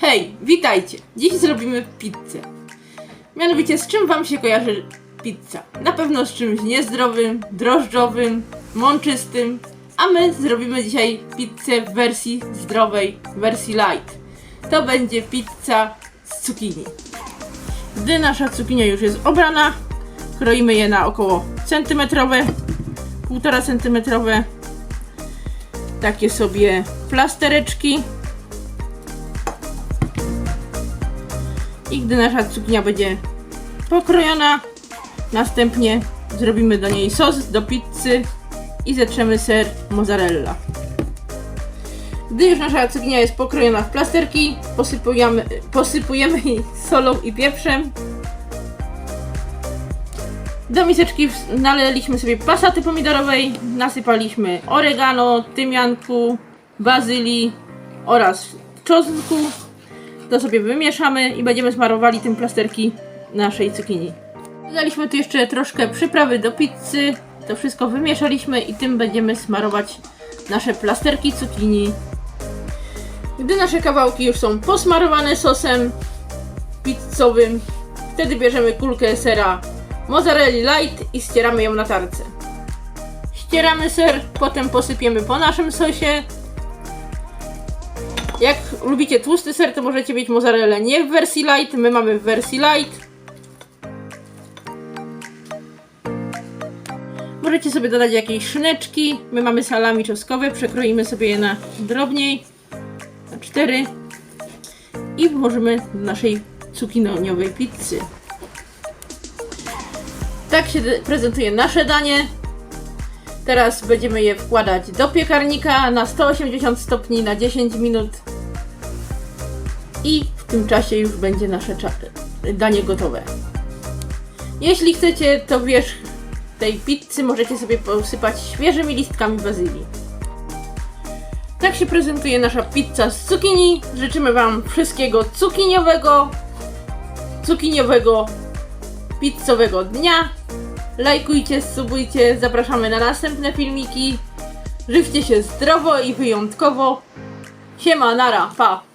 Hej, witajcie! Dziś zrobimy pizzę. Mianowicie, z czym Wam się kojarzy pizza? Na pewno z czymś niezdrowym, drożdżowym, mączystym, a my zrobimy dzisiaj pizzę w wersji zdrowej, wersji light. To będzie pizza z cukinii. Gdy nasza cukinia już jest obrana, kroimy je na około centymetrowe, półtora centymetrowe, takie sobie plastereczki. I gdy nasza cukinia będzie pokrojona, następnie zrobimy do niej sos do pizzy i zetrzemy ser mozzarella. Gdy już nasza cukinia jest pokrojona w plasterki, posypujemy, posypujemy jej solą i pieprzem. Do miseczki naleliśmy sobie pasaty pomidorowej, nasypaliśmy oregano, tymianku, bazylii oraz czosnku. To sobie wymieszamy i będziemy smarowali tym plasterki naszej cukinii. Dodaliśmy tu jeszcze troszkę przyprawy do pizzy. To wszystko wymieszaliśmy i tym będziemy smarować nasze plasterki cukinii. Gdy nasze kawałki już są posmarowane sosem pizzowym, wtedy bierzemy kulkę sera mozzarelli light i ścieramy ją na tarce. Ścieramy ser, potem posypiemy po naszym sosie. Jak lubicie tłusty ser, to możecie mieć mozzarellę nie w wersji light, my mamy w wersji light. Możecie sobie dodać jakieś szyneczki. My mamy salami czosnkowe, przekroimy sobie je na drobniej, na cztery i włożymy do naszej cukinioniowej pizzy. Tak się prezentuje nasze danie. Teraz będziemy je wkładać do piekarnika na 180 stopni na 10 minut. I w tym czasie już będzie nasze danie gotowe. Jeśli chcecie, to wierzch tej pizzy możecie sobie posypać świeżymi listkami bazylii. Tak się prezentuje nasza pizza z cukinii. Życzymy Wam wszystkiego cukiniowego, cukiniowego, pizzowego dnia. Lajkujcie, subujcie, zapraszamy na następne filmiki. Żywcie się zdrowo i wyjątkowo. Siema, nara, pa!